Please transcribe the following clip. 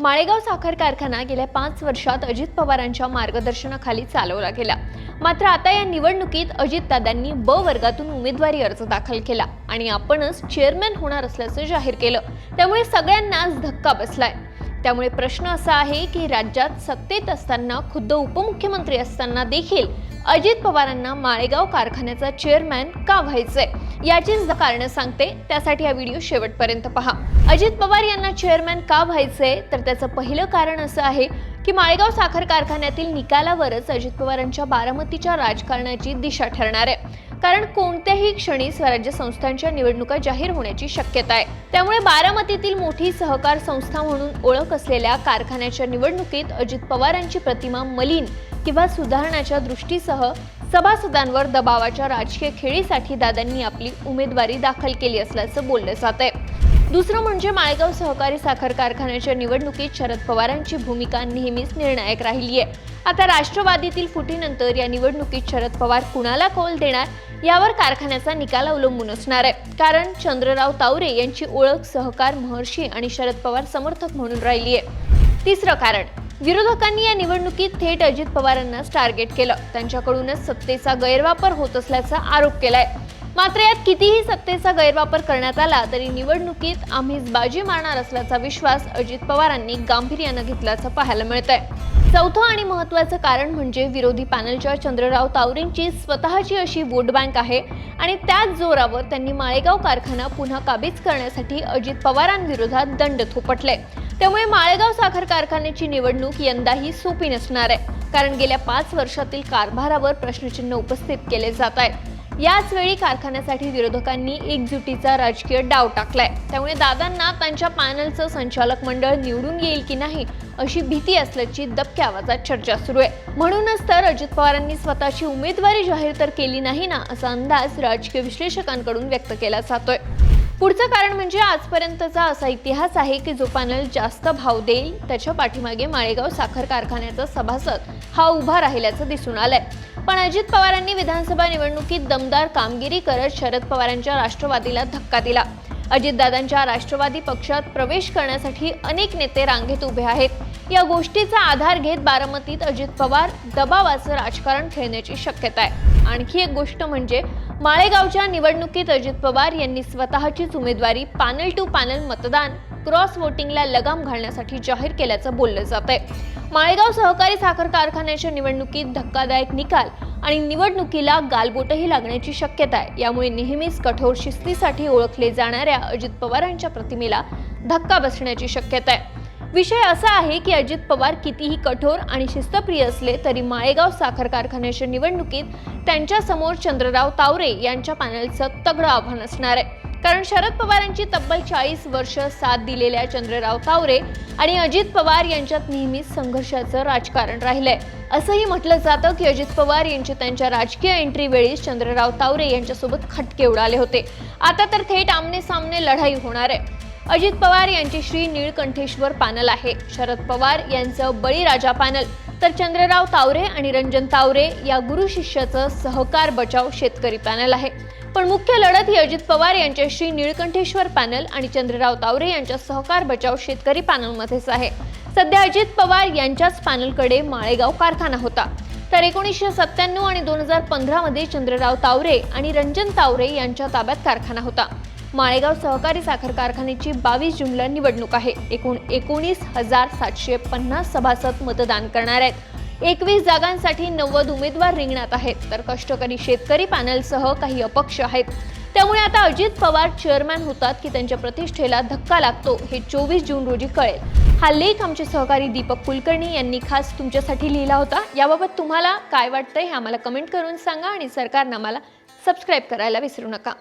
माळेगाव साखर कारखाना गेल्या पाच वर्षात अजित पवारांच्या मार्गदर्शनाखाली चालवला गेला. मात्र आता या निवडणुकीत अजितदादांनी ब वर्गातून उमेदवारी अर्ज दाखल केला आणि आपणच चेअरमॅन होणार असल्याचं जाहीर केलं. त्यामुळे सगळ्यांनाच धक्का बसलाय. त्यामुळे प्रश्न असा आहे की राज्यात सत्तेत असताना खुद्द उपमुख्यमंत्री असताना देखील अजित पवारांना माळेगाव कारखान्याचा चेअरमॅन का व्हायचंय? याचीच कारणं सांगते. त्यासाठी हा व्हिडिओ शेवटपर्यंत पहा. अजित पवार यांना चेअरमॅन का व्हायचंय? तर त्याचं पहिलं कारण असं आहे की माळेगाव साखर कारखान्यातील निकालावरच अजित पवारांच्या बारामतीच्या राजकारणाची दिशा ठरणार आहे. कारण कोणत्याही क्षणी स्वराज्य संस्थांच्या निवडणुका जाहीर होण्याची शक्यता आहे. त्यामुळे बारामतीतील मोठी सहकार संस्था म्हणून ओळख असलेल्या कारखान्याच्या निवडणुकीत अजित पवारांची प्रतिमा मलिन किंवा सुधारणाच्या दृष्टीसह सभासदांवर दबावाच्या राजकीय खेळीसाठी दादांनी आपली उमेदवारी दाखल केली असल्याचं बोललं जात आहे दुसरं म्हणजे माळेगाव सहकारी साखर कारखान्याच्या निवडणुकीत शरद पवारांची भूमिका नेहमीच निर्णायक राहिली आहे आता राष्ट्रवादीतील फुटीनंतर या निवडणुकीत शरद पवार कुणाला कौल देणार? यावर कारखान्याचा निकाल अवलंबून असणार आहे. कारण चंद्रराव तावरे यांची ओळख सहकार महर्षी आणि शरद पवार समर्थक म्हणून राहिली आहे तिसरं कारण विरोधकांनी या निवडणुकीत थेट अजित पवारांनाच टार्गेट केलं. त्यांच्याकडूनच सत्तेचा गैरवापर होत असल्याचा आरोप केलाय. मात्र यात कितीही सत्तेचा गैरवापर करण्यात आला तरी निवडणुकीत आम्हीच बाजी मारणार असल्याचा विश्वास अजित पवारांनी गांभीर्यानं घेतल्याचं पाहायला मिळतंय. चौथं आणि महत्त्वाचं कारण म्हणजे विरोधी पॅनलच्या चंद्रराव तावरेंची स्वतःची अशी वोट बँक आहे आणि त्याच जोरावर त्यांनी माळेगाव कारखाना पुन्हा काबीज करण्यासाठी अजित पवारांविरोधात दंड थोपटले त्यामुळे माळेगाव साखर कारखान्याची निवडणूक यंदाही सोपी नसणार आहे. कारण गेल्या पाच वर्षातील कारभारावर प्रश्नचिन्ह उपस्थित केले जात आहे याच वेळी कारखान्यासाठी विरोधकांनी एकजुटीचा राजकीय डाव टाकलाय. त्यामुळे दादांना त्यांच्या पॅनलचं संचालक मंडळ निवडून येईल की नाही अशी भीती असल्याची दबक्या आवाजात चर्चा सुरू आहे. म्हणूनच तर अजित पवारांनी स्वतःची उमेदवारी जाहीर तर केली नाही ना असा अंदाज राजकीय विश्लेषकांकडून व्यक्त केला जातोय. पुढचं कारण म्हणजे आजपर्यंतचा असा इतिहास आहे की जो पॅनल जास्त भाव देईल त्याच्या पाठीमागे माळेगाव साखर कारखान्याचा सभासद हा उभा राहिल्याचं दिसून आलंय. पण अजित पवारांनी विधानसभा निवडणुकीत दमदार कामगिरी करत शरद पवारांच्या राष्ट्रवादीला धक्का दिला. अजितदादांच्या राष्ट्रवादी पक्षात प्रवेश करण्यासाठी अनेक नेते रांगेत उभे आहेत. या गोष्टीचा आधार घेत बारामतीत अजित पवार दबावाचं राजकारण खेळण्याची शक्यता आहे. आणखी एक गोष्ट म्हणजे माळेगावच्या निवडणुकीत अजित पवार यांनी स्वतःचीच उमेदवारी पॅनल टू पॅनल मतदान क्रॉस वोटिंगला लगाम घालण्यासाठी जाहीर केल्याचं बोललं जात आहे माळेगाव सहकारी साखर कारखान्याच्या निवडणुकीत धक्कादायक निकाल आणि निवडणुकीला गालबोटही लागण्याची शक्यता आहे. यामुळे नेहमीच कठोर शिस्तीसाठी ओळखले जाणाऱ्या अजित पवारांच्या प्रतिमेला धक्का बसण्याची शक्यता आहे. विषय असा आहे की अजित पवार कितीही कठोर आणि शिस्तप्रिय असले तरी माळेगाव साखर कारखान्याच्या निवडणुकीत त्यांच्यासमोर चंद्रराव तावरे यांच्या पॅनलचं तगडं आव्हान असणार आहे. कारण शरद पवारांची तब्बल चाळीस वर्ष साथ दिलेल्या चंद्रराव तावरे आणि अजित पवार यांच्यात नेहमीच संघर्षाचं राजकारण राहिलंय. असंही म्हटलं जातं की अजित पवार यांचे त्यांच्या राजकीय एंट्री वेळी चंद्रराव तावरे यांच्यासोबत खटके उडाले होते. आता तर थेट आमने सामने लढाई होणार आहे. अजित पवार यांची श्री नीळकंठेश्वर पॅनल आहे. शरद पवार यांचं बळीराजा पॅनल. तर चंद्रराव तावरे आणि रंजन तावरे या गुरु शिष्याचं सहकार बचाव शेतकरी पॅनल आहे. पण मुख्य लढत ही अजित पवार यांच्या श्री निळकंठेश्वर पॅनल आणि चंद्रराव तावरे यांच्या सहकार बचाव शेतकरी पॅनलमध्येच आहे. सध्या अजित पवार यांच्याच पॅनलकडे माळेगाव कारखाना होता. तर एकोणीसशे सत्त्याण्णव आणि दोन हजार पंधरामध्ये चंद्रराव तावरे आणि रंजन तावरे यांच्या ताब्यात कारखाना होता. माळेगाव सहकारी साखर कारखान्याची बावीस जूनला निवडणूक आहे. एकूण एकोणीस हजार सातशे पन्नास सभासद मतदान करणार आहेत. एकवीस जागांसाठी नव्वद उमेदवार रिंगणात आहेत. तर कष्टकरी शेतकरी पॅनलसह काही अपक्ष आहेत. त्यामुळे आता अजित पवार चेअरमॅन होतात की त्यांच्या प्रतिष्ठेला धक्का लागतो हे चोवीस जून रोजी कळेल. हा लेख आमचे सहकारी दीपक कुलकर्णी यांनी खास तुमच्यासाठी लिहिला होता. याबाबत तुम्हाला काय वाटतंय हे आम्हाला कमेंट करून सांगा आणि सरकारनं आम्हाला सबस्क्राईब करायला विसरू नका.